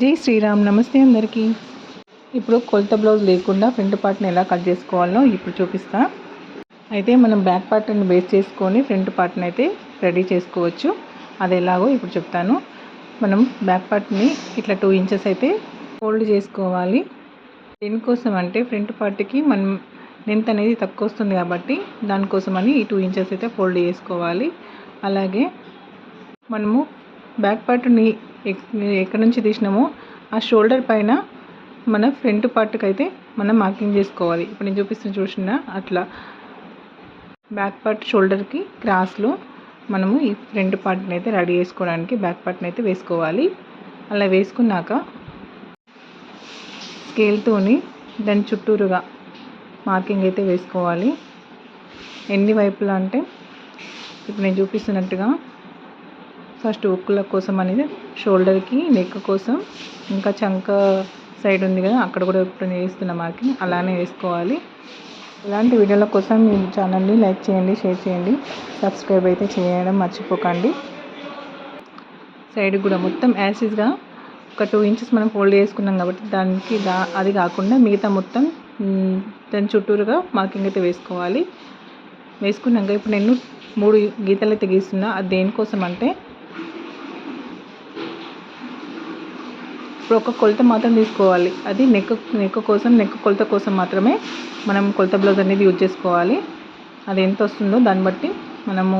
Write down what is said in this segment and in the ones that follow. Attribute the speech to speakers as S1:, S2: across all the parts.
S1: జై శ్రీరామ్ నమస్తే అందరికీ. ఇప్పుడు కొలత బ్లౌజ్ లేకుండా ఫ్రంట్ పార్ట్ని ఎలా కట్ చేసుకోవాలో ఇప్పుడు చూపిస్తా. అయితే మనం బ్యాక్ పార్ట్ని బేస్ చేసుకొని ఫ్రంట్ పార్ట్ని అయితే రెడీ చేసుకోవచ్చు. అది ఎలాగో ఇప్పుడు చెప్తాను. మనం బ్యాక్ పార్ట్ని ఇట్లా టూ ఇంచెస్ అయితే ఫోల్డ్ చేసుకోవాలి. దేనికోసం అంటే ఫ్రంట్ పార్ట్కి మనం లెంత్ అనేది తక్కువ వస్తుంది కాబట్టి దానికోసమని ఈ టూ ఇంచెస్ అయితే ఫోల్డ్ చేసుకోవాలి. అలాగే మనము బ్యాక్ పార్ట్ని ఎక్కడి నుంచి తీసినామో ఆ షోల్డర్ పైన మన ఫ్రంట్ పార్ట్కి అయితే మనం మార్కింగ్ చేసుకోవాలి. ఇప్పుడు నేను చూపిస్తున్న చూసిన అట్లా. బ్యాక్ పార్ట్ షోల్డర్కి క్రాస్లో మనము ఈ ఫ్రంట్ పార్ట్ని అయితే రెడీ చేసుకోవడానికి బ్యాక్ పార్ట్ని అయితే వేసుకోవాలి. అలా వేసుకున్నాక స్కేల్తోని దాని చుట్టూరుగా మార్కింగ్ అయితే వేసుకోవాలి. ఎన్ని వైపులా అంటే ఇప్పుడు నేను చూపిస్తున్నట్టుగా ఫస్ట్ ఉక్కుల కోసం అనేది షోల్డర్కి నెక్ కోసం. ఇంకా చంక సైడ్ ఉంది కదా అక్కడ కూడా ఇప్పుడు నేను వేస్తున్న మార్కింగ్ అలానే వేసుకోవాలి. ఇలాంటి వీడియోల కోసం మీ ఛానల్ని లైక్ చేయండి షేర్ చేయండి. సబ్స్క్రైబ్ అయితే చేయడం మర్చిపోకండి. సైడ్ కూడా మొత్తం యాసిడ్గా ఒక టూ ఇంచెస్ మనం ఫోల్డ్ చేసుకున్నాం కాబట్టి దానికి దా అది కాకుండా మిగతా మొత్తం దాని చుట్టూరుగా మార్కింగ్ అయితే వేసుకోవాలి. వేసుకున్నాక ఇప్పుడు నేను మూడు గీతలు అయితే గీస్తున్నా. అది దేనికోసం అంటే ఇప్పుడు ఒక కొలత మాత్రం తీసుకోవాలి. అది నెక్ నెక్ కోసం నెక్ కొలత కోసం మాత్రమే మనం కొలత బ్లౌజ్ అనేది యూజ్ చేసుకోవాలి. అది ఎంత వస్తుందో దాన్ని బట్టి మనము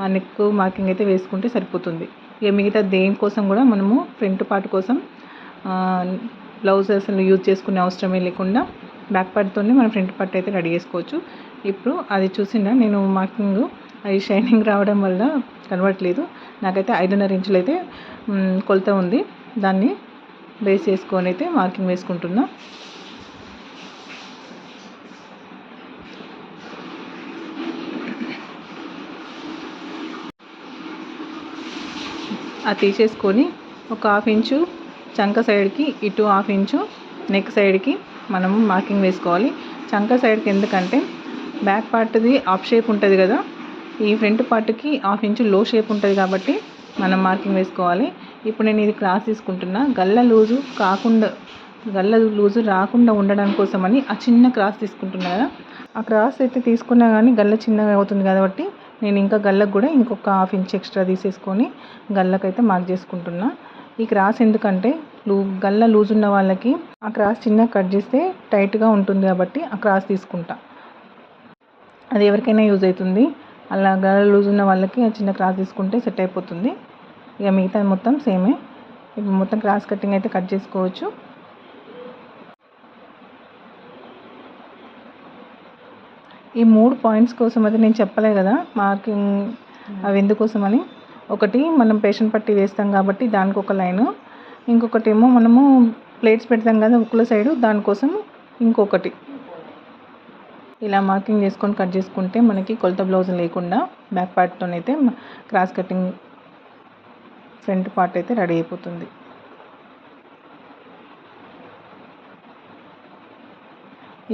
S1: ఆ నెక్ మార్కింగ్ అయితే వేసుకుంటే సరిపోతుంది. ఇక మిగతా దేనికోసం కూడా మనము ఫ్రంట్ పార్ట్ కోసం బ్లౌజ్ అసలు యూజ్ చేసుకునే అవసరమే లేకుండా బ్యాక్ పార్ట్తోనే మనం ఫ్రంట్ పార్ట్ అయితే రెడీ చేసుకోవచ్చు. ఇప్పుడు అది చూసిన నేను మార్కింగ్ అది షైనింగ్ రావడం వల్ల కనబడట్లేదు. నాకైతే ఐదున్నర ఇంచులు అయితే కొలత ఉంది. దాన్ని బేస్ చేసుకొని అయితే మార్కింగ్ వేసుకుంటున్నా. అది తీసేసుకొని ఒక హాఫ్ ఇంచు చంక సైడ్కి ఇటు హాఫ్ ఇంచు నెక్ సైడ్కి మనము మార్కింగ్ వేసుకోవాలి. చంక సైడ్కి ఎందుకంటే బ్యాక్ పార్ట్ది ఆఫ్ షేప్ ఉంటుంది కదా ఈ ఫ్రంట్ పార్ట్కి హాఫ్ ఇంచు లో షేప్ ఉంటుంది కాబట్టి మనం మార్కింగ్ వేసుకోవాలి. ఇప్పుడు నేను ఇది క్రాస్ తీసుకుంటున్నా. గల్ల లూజు కాకుండా గల్ల లూజు రాకుండా ఉండడం కోసమని ఆ చిన్న క్రాస్ తీసుకుంటున్నా కదా. ఆ క్రాస్ అయితే తీసుకున్నా కానీ గల్ల చిన్నగా అవుతుంది కాబట్టి నేను ఇంకా గల్లకు కూడా ఇంకొక హాఫ్ ఇంచ్ ఎక్స్ట్రా తీసేసుకొని గల్లకైతే మార్క్ చేసుకుంటున్నా. ఈ క్రాస్ ఎందుకంటే లూ గల్ల లూజ్ ఉన్న వాళ్ళకి ఆ క్రాస్ చిన్న కట్ చేస్తే టైట్గా ఉంటుంది కాబట్టి ఆ క్రాస్ తీసుకుంటా. అది ఎవరికైనా యూజ్ అవుతుంది. అలా గల్ల లూజ్ ఉన్న వాళ్ళకి ఆ చిన్న క్రాస్ తీసుకుంటే సెట్ అయిపోతుంది. ఇక మిగతా మొత్తం సేమే. ఇప్పుడు మొత్తం క్రాస్ కటింగ్ అయితే కట్ చేసుకోవచ్చు. ఈ మూడు పాయింట్స్ కోసం అయితే నేను చెప్పలే కదా మార్కింగ్ అవి ఎందుకోసమని ఒకటి మనం పేషెంట్ పట్టి వేస్తాం కాబట్టి దానికి ఒక లైను. ఇంకొకటి ఏమో మనము ప్లేట్స్ పెడతాం కదా ఉక్కుల సైడు దానికోసం ఇంకొకటి. ఇలా మార్కింగ్ చేసుకొని కట్ చేసుకుంటే మనకి కొలత బ్లౌజ్ లేకుండా బ్యాక్ పార్ట్తోనైతే క్రాస్ కటింగ్ ఫ్రంట్ పార్ట్ అయితే రెడీ అయిపోతుంది.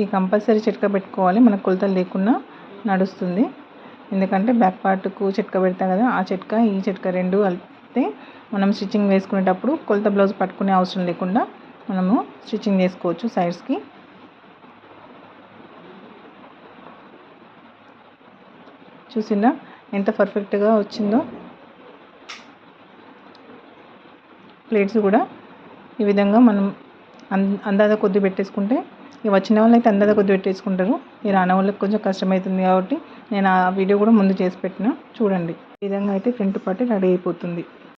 S1: ఈ కంపల్సరీ చిట్క పెట్టుకోవాలి. మనకు కొలతలు లేకుండా నడుస్తుంది. ఎందుకంటే బ్యాక్ పార్ట్కు చిట్క పెడతాం కదా ఆ చిట్క ఈ చిట్క రెండు కలిపితే మనం స్టిచ్చింగ్ వేసుకునేటప్పుడు కొలత బ్లౌజ్ పట్టుకునే అవసరం లేకుండా మనము స్టిచ్చింగ్ చేసుకోవచ్చు సైడ్స్కి. చూసిందా? ఎంత పర్ఫెక్ట్గా వచ్చిందో. ప్లేట్స్ కూడా ఈ విధంగా మనం అందాద కొద్ది పెట్టేసుకుంటే ఇక వచ్చిన వాళ్ళు అయితే అందాద కొద్ది పెట్టేసుకుంటారు. ఈ రాని వాళ్ళకి కొంచెం కష్టమవుతుంది కాబట్టి నేను ఆ వీడియో కూడా ముందు చేసి పెట్టిన. చూడండి. ఈ విధంగా అయితే ఫ్రంట్ పార్టీ రెడీ అయిపోతుంది.